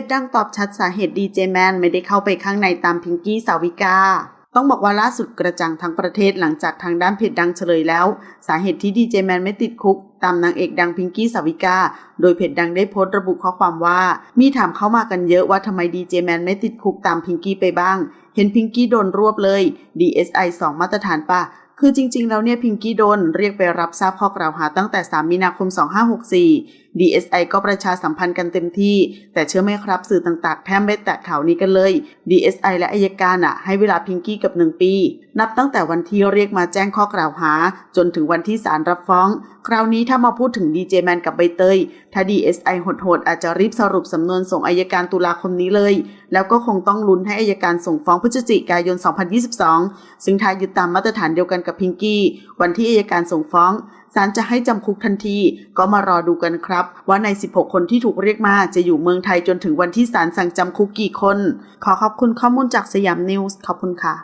จดังตอบชัดสาเหตุดีเจแมนไม่ได้เข้าไปข้างในตามพิงกี้สาวิกา ต้องบอกว่าล่าสุดกระจ่างทั้งประเทศหลังจากทางด้านเพจดังเฉลยแล้ว สาเหตุที่ดีเจแมนไม่ติดคุก ตามนางเอกดังพิงกี้สาวิกา โดยเพจดังได้โพสต์ระบุข้อความว่า มีถามเข้ามากันเยอะว่าทำไมดีเจแมนไม่ติดคุกตามพิงกี้ไปบ้าง เห็นพิงกี้โดนรวบเลย DSI 2 มาตรฐานปะ คือจริงๆ แล้วเนี่ยพิงกี้โดนเรียกไปรับทราบข้อกล่าวหาตั้งแต่ 3 มีนาคม 2564 DSI ก็ประชาสัมพันธ์กันเต็มที่ แต่เชื่อไหมครับสื่อต่างๆ แทบไม่แตะข่าวนี้กันเลย DSI และอายการอะให้เวลาพิงกี้กับ 1 ปี นับตั้งแต่วันที่เรียกมาแจ้งข้อกล่าวหา จนถึงวันที่ศาลรับฟ้อง คราวนี้ถ้ามาพูดถึงดีเจแมนกับใบเตย ถ้า DSI โหดๆอาจจะรีบสรุปสำนวนส่งอายการตุลาคมนี้เลย แล้วก็คงต้องลุ้นให้อายการส่งฟ้องพฤศจิกายน 2022 ซึ่งถ้ายึดตามมาตรฐานเดียวกันกับพิงกี้ วันที่อายการส่งฟ้องศาลจะให้จำคุกทันที ก็มารอดูกันครับ ว่าใน 16 คนที่ถูกเรียกมาจะอยู่เมืองไทยจนถึงวันที่ศาลสั่งจำคุกกี่คน ขอขอบคุณข้อมูลจากสยามนิวส์ขอบคุณค่ะ